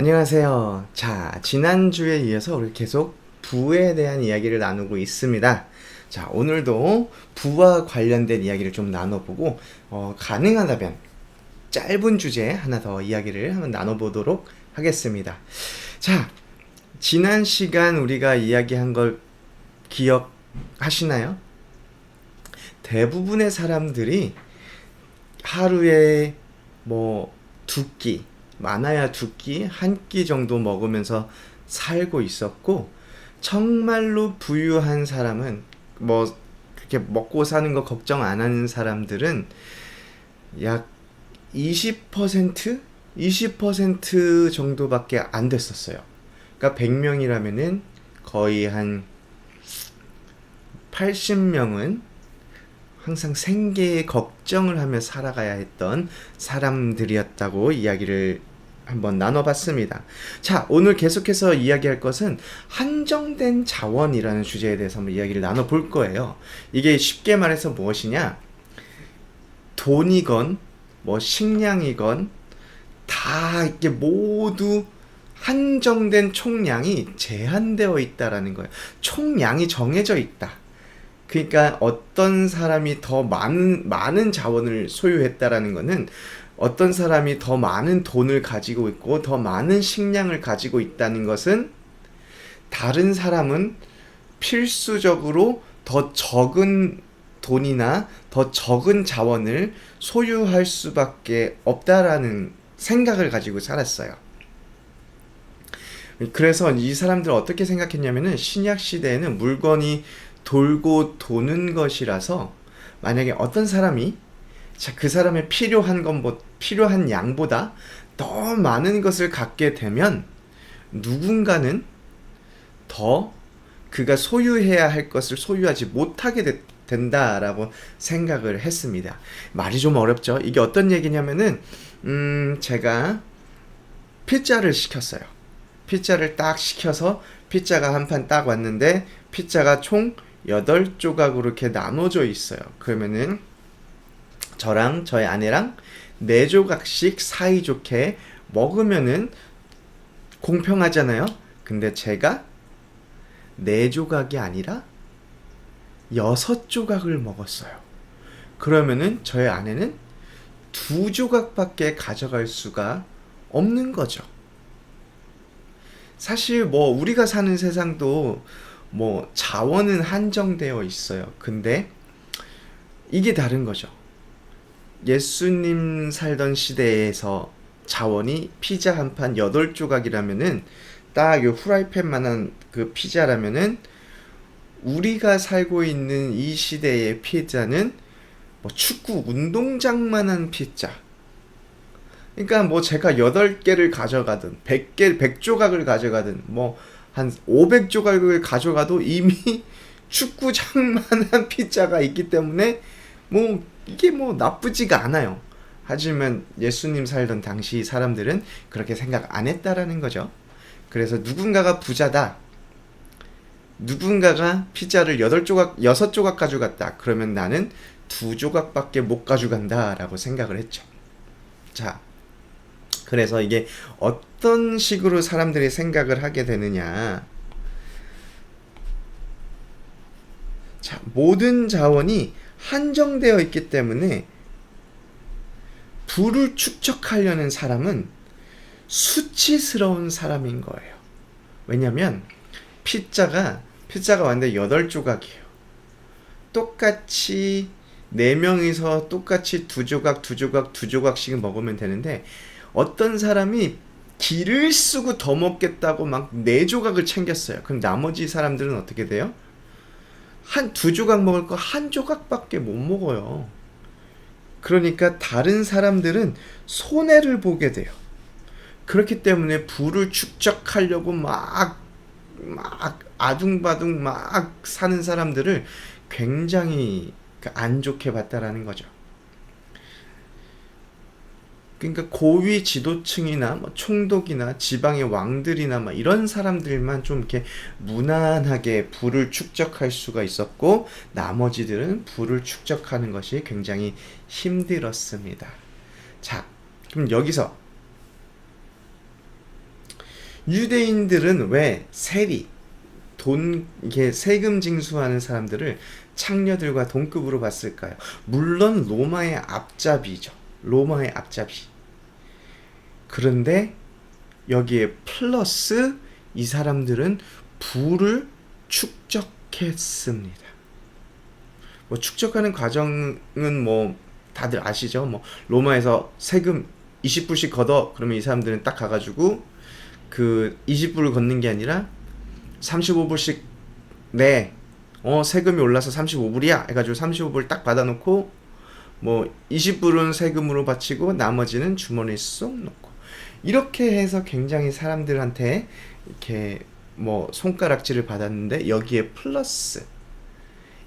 안녕하세요. 자, 지난주에 이어서 우리 계속 부에 대한 이야기를 나누고 있습니다. 자, 오늘도 부와 관련된 이야기를 좀 나눠보고, 어, 가능하다면 짧은 주제 하나 더 이야기를 한번 나눠보도록 하겠습니다. 자, 지난 시간 우리가 이야기한 걸 기억하시나요? 대부분의 사람들이 하루에 뭐 두 끼, 많아야 두 끼, 한 끼 정도 먹으면서 살고 있었고, 정말로 부유한 사람은 뭐 그렇게 먹고 사는 거 걱정 안 하는 사람들은 약 20%? 20% 정도밖에 안 됐었어요. 그러니까 100명이라면은 거의 한 80명은 항상 생계에 걱정을 하며 살아가야 했던 사람들이었다고 이야기를 한번 나눠봤습니다. 자, 오늘 계속해서 이야기할 것은 한정된 자원이라는 주제에 대해서 한번 이야기를 나눠볼 거예요. 이게 쉽게 말해서 무엇이냐? 돈이건, 뭐 식량이건, 다 이게 모두 한정된 총량이 제한되어 있다라는 거예요. 총량이 정해져 있다. 그러니까 어떤 사람이 더 많은 많은 자원을 소유했다라는 것은 어떤 사람이 더 많은 돈을 가지고 있고 더 많은 식량을 가지고 있다는 것은 다른 사람은 필수적으로 더 적은 돈이나 더 적은 자원을 소유할 수밖에 없다라는 생각을 가지고 살았어요. 그래서 이 사람들 어떻게 생각했냐면은 신약 시대에는 물건이 돌고 도는 것이라서 만약에 어떤 사람이 자, 그 사람의 필요한 건 뭐, 필요한 양보다 더 많은 것을 갖게 되면 누군가는 더 그가 소유해야 할 것을 소유하지 못하게 되, 된다라고 생각을 했습니다. 말이 좀 어렵죠? 이게 어떤 얘기냐면은, 음, 제가 피자를 시켰어요. 피자를 딱 시켜서 피자가 한 판 딱 왔는데 피자가 총 8조각으로 이렇게 나눠져 있어요. 그러면은 저랑 저희 아내랑 4조각씩 사이좋게 먹으면은 공평하잖아요. 근데 제가 4조각이 아니라 6조각을 먹었어요. 그러면은 저희 아내는 2조각밖에 가져갈 수가 없는 거죠. 사실 뭐 우리가 사는 세상도 뭐 자원은 한정되어 있어요. 근데 이게 다른 거죠. 예수님 살던 시대에서 자원이 피자 한 판 8조각이라면은 딱 요 후라이팬만한 그 피자라면은 우리가 살고 있는 이 시대의 피자는 뭐 축구 운동장만한 피자. 그러니까 뭐 제가 8개를 가져가든 100개 100조각을 가져가든 뭐 한 500조각을 가져가도 이미 축구장만한 피자가 있기 때문에 뭐 이게 뭐 나쁘지가 않아요. 하지만 예수님 살던 당시 사람들은 그렇게 생각 안 했다라는 거죠. 그래서 누군가가 부자다. 누군가가 피자를 8조각, 6조각 가져갔다. 그러면 나는 2조각밖에 못 가져간다 라고 생각을 했죠. 자, 그래서 이게 어떤 식으로 사람들이 생각을 하게 되느냐. 자, 모든 자원이 한정되어 있기 때문에 부를 축적하려는 사람은 수치스러운 사람인 거예요. 왜냐면 피자가 피자가 왔는데 8조각이에요. 똑같이 4명이서 똑같이 두 조각, 두 조각, 두 조각씩 먹으면 되는데 어떤 사람이 기를 쓰고 더 먹겠다고 막 4조각을 챙겼어요. 그럼 나머지 사람들은 어떻게 돼요? 한 두 조각 먹을 거 한 조각밖에 못 먹어요. 그러니까 다른 사람들은 손해를 보게 돼요. 그렇기 때문에 부를 축적하려고 막, 막 아둥바둥 막 사는 사람들을 굉장히 안 좋게 봤다라는 거죠. 그러니까 고위 지도층이나 뭐 총독이나 지방의 왕들이나 막 이런 사람들만 좀 이렇게 무난하게 부를 축적할 수가 있었고 나머지들은 부를 축적하는 것이 굉장히 힘들었습니다. 자, 그럼 여기서 유대인들은 왜 세리 돈 이게 세금 징수하는 사람들을 창녀들과 동급으로 봤을까요? 물론 로마의 앞잡이죠. 로마의 앞잡이. 그런데 여기에 플러스 이 사람들은 부를 축적했습니다. 뭐 축적하는 과정은 뭐 다들 아시죠? 뭐 로마에서 세금 20불씩 걷어 그러면 이 사람들은 딱 가가지고 그 20불을 걷는 게 아니라 35불씩 내. 어, 세금이 올라서 35불이야. 해가지고 35불 딱 받아놓고, 뭐, 20불은 세금으로 바치고, 나머지는 주머니에 쏙 넣고. 이렇게 해서 굉장히 사람들한테 이렇게 뭐 손가락질을 받았는데, 여기에 플러스.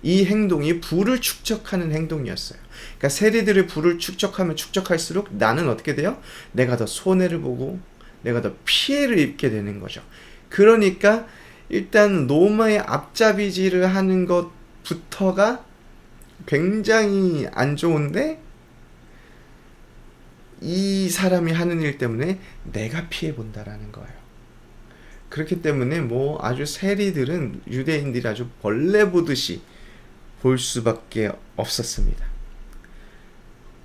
이 행동이 부를 축적하는 행동이었어요. 그러니까 세리들의 부를 축적하면 축적할수록 나는 어떻게 돼요? 내가 더 손해를 보고 내가 더 피해를 입게 되는 거죠. 그러니까 일단 로마의 앞잡이질을 하는 것부터가 굉장히 안 좋은데 이 사람이 하는 일 때문에 내가 피해 본다라는 거예요. 그렇기 때문에 뭐 아주 세리들은 유대인들이 아주 벌레 보듯이 볼 수밖에 없었습니다.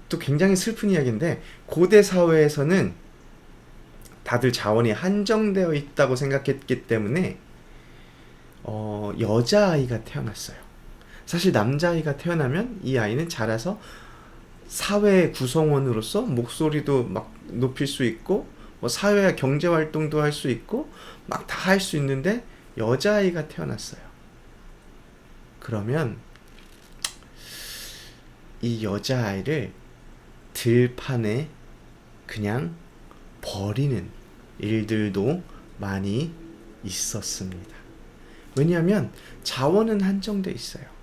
또 굉장히 슬픈 이야기인데 고대 사회에서는 다들 자원이 한정되어 있다고 생각했기 때문에 어, 여자아이가 태어났어요. 사실 남자아이가 태어나면 이 아이는 자라서 사회 구성원으로서 목소리도 막 높일 수 있고 뭐 사회 경제 활동도 할 수 있고 막 다 할 수 있는데 여자아이가 태어났어요. 그러면 이 여자아이를 들판에 그냥 버리는 일들도 많이 있었습니다. 왜냐하면 자원은 한정돼 있어요.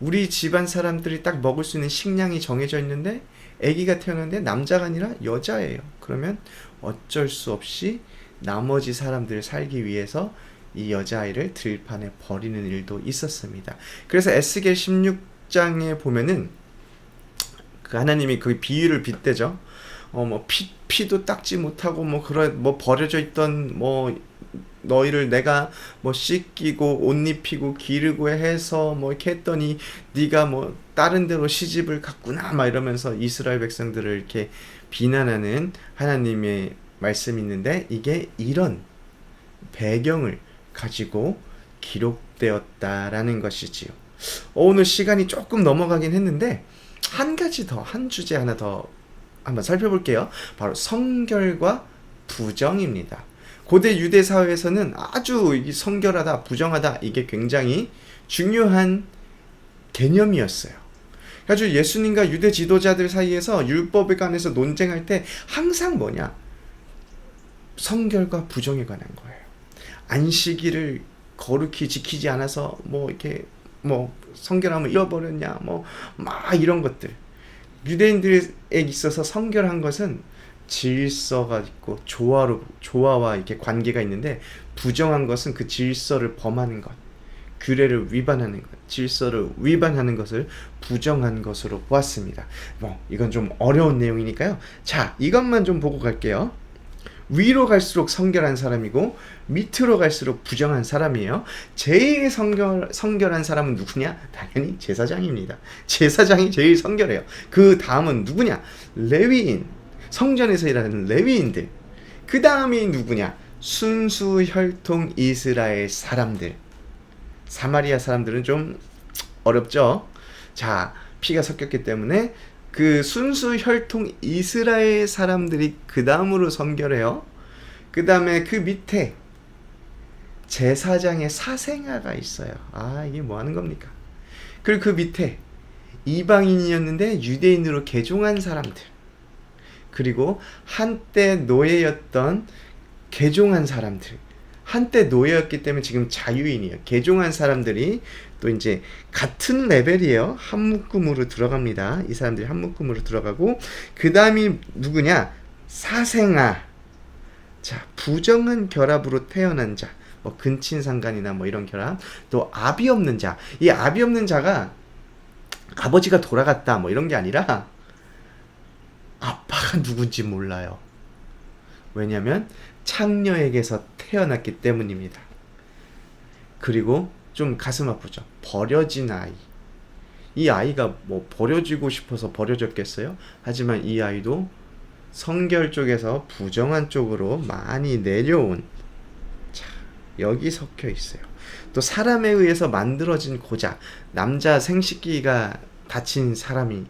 우리 집안 사람들이 딱 먹을 수 있는 식량이 정해져 있는데 아기가 태어났는데 남자가 아니라 여자예요. 그러면 어쩔 수 없이 나머지 사람들 살기 위해서 이 여자아이를 들판에 버리는 일도 있었습니다. 그래서 에스겔 16장에 보면은 그 하나님이 그 비유를 빗대죠. 어 뭐 피 피도 닦지 못하고 뭐 그런 뭐 버려져 있던 뭐 너희를 내가 뭐 씻기고 옷 입히고 기르고 해서 뭐 이렇게 했더니 네가 뭐 다른 데로 시집을 갔구나 막 이러면서 이스라엘 백성들을 이렇게 비난하는 하나님의 말씀이 있는데 이게 이런 배경을 가지고 기록되었다라는 것이지요. 어, 오늘 시간이 조금 넘어가긴 했는데 한 가지 더 한 주제 하나 더 한번 살펴볼게요. 바로 성결과 부정입니다. 고대 유대 사회에서는 아주 성결하다, 부정하다 이게 굉장히 중요한 개념이었어요. 아주 예수님과 유대 지도자들 사이에서 율법에 관해서 논쟁할 때 항상 뭐냐? 성결과 부정에 관한 거예요. 안식일을 거룩히 지키지 않아서 뭐 이렇게 뭐 성결함을 잃어버렸냐 뭐 막 이런 것들 유대인들에 있어서 성결한 것은 질서가 있고 조화로 조화와 이렇게 관계가 있는데 부정한 것은 그 질서를 범하는 것, 규례를 위반하는 것, 질서를 위반하는 것을 부정한 것으로 보았습니다. 뭐 이건 좀 어려운 내용이니까요. 자, 이것만 좀 보고 갈게요. 위로 갈수록 성결한 사람이고 밑으로 갈수록 부정한 사람이에요. 제일 성결 성결한 사람은 누구냐? 당연히 제사장입니다. 제사장이 제일 성결해요. 그 다음은 누구냐? 레위인. 성전에서 일하는 레위인들. 그 다음이 누구냐? 순수 혈통 이스라엘 사람들. 사마리아 사람들은 좀 어렵죠? 자, 피가 섞였기 때문에 그 순수 혈통 이스라엘 사람들이 그 다음으로 성결해요. 그 다음에 그 밑에 제사장의 사생아가 있어요. 아, 이게 뭐 하는 겁니까? 그리고 그 밑에 이방인이었는데 유대인으로 개종한 사람들. 그리고 한때 노예였던 개종한 사람들. 한때 노예였기 때문에 지금 자유인이에요. 개종한 사람들이 또 이제 같은 레벨이에요. 한 묶음으로 들어갑니다. 이 사람들이 한 묶음으로 들어가고 그 다음이 누구냐? 사생아. 자, 부정한 결합으로 태어난 자. 뭐 근친상간이나 뭐 이런 결합. 또 압이 없는 자. 이 압이 없는 자가 아버지가 돌아갔다 뭐 이런 게 아니라 누군지 몰라요. 왜냐하면 창녀에게서 태어났기 때문입니다. 그리고 좀 가슴 아프죠. 버려진 아이. 이 아이가 뭐 버려지고 싶어서 버려졌겠어요? 하지만 이 아이도 성결 쪽에서 부정한 쪽으로 많이 내려온 자, 여기 섞여 있어요. 또 사람에 의해서 만들어진 고자, 남자 생식기가 다친 사람인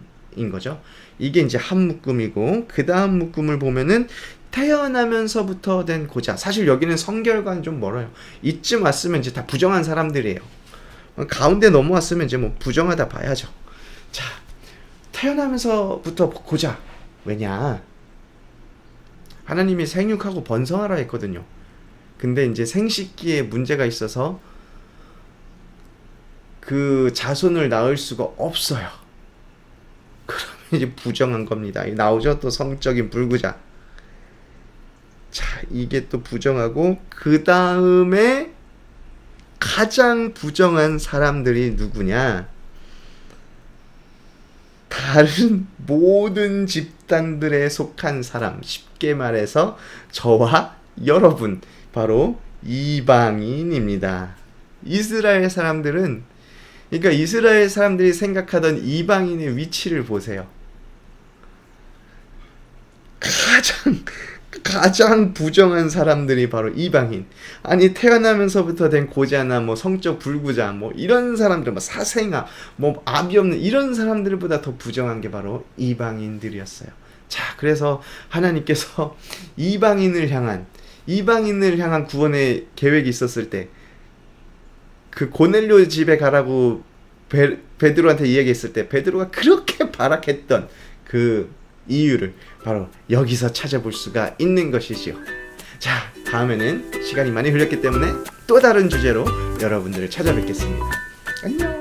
거죠. 이게 이제 한 묶음이고 그 다음 묶음을 보면은 태어나면서부터 된 고자. 사실 여기는 성결과는 좀 멀어요. 이쯤 왔으면 이제 다 부정한 사람들이에요. 가운데 넘어왔으면 이제 뭐 부정하다 봐야죠. 자, 태어나면서부터 고자. 왜냐? 하나님이 생육하고 번성하라 했거든요. 근데 이제 생식기에 문제가 있어서 그 자손을 낳을 수가 없어요. 그러면 이제 부정한 겁니다. 나오죠? 또 성적인 불구자. 자, 이게 또 부정하고 그 다음에 가장 부정한 사람들이 누구냐? 다른 모든 집단들에 속한 사람, 쉽게 말해서 저와 여러분, 바로 이방인입니다. 이스라엘 사람들은, 그러니까 이스라엘 사람들이 생각하던 이방인의 위치를 보세요. 가장 부정한 사람들이 바로 이방인. 아니 태어나면서부터 된 고자나 뭐 성적 불구자 뭐 이런 사람들 뭐 사생아 뭐 아비 없는 이런 사람들보다 더 부정한 게 바로 이방인들이었어요. 자, 그래서 하나님께서 이방인을 향한 이방인을 향한 구원의 계획이 있었을 때 그 고넬료 집에 가라고 베, 베드로한테 이야기했을 때 베드로가 그렇게 발악했던 그 이유를 바로 여기서 찾아볼 수가 있는 것이지요. 자, 다음에는 시간이 많이 흘렸기 때문에 또 다른 주제로 여러분들을 찾아뵙겠습니다. 안녕!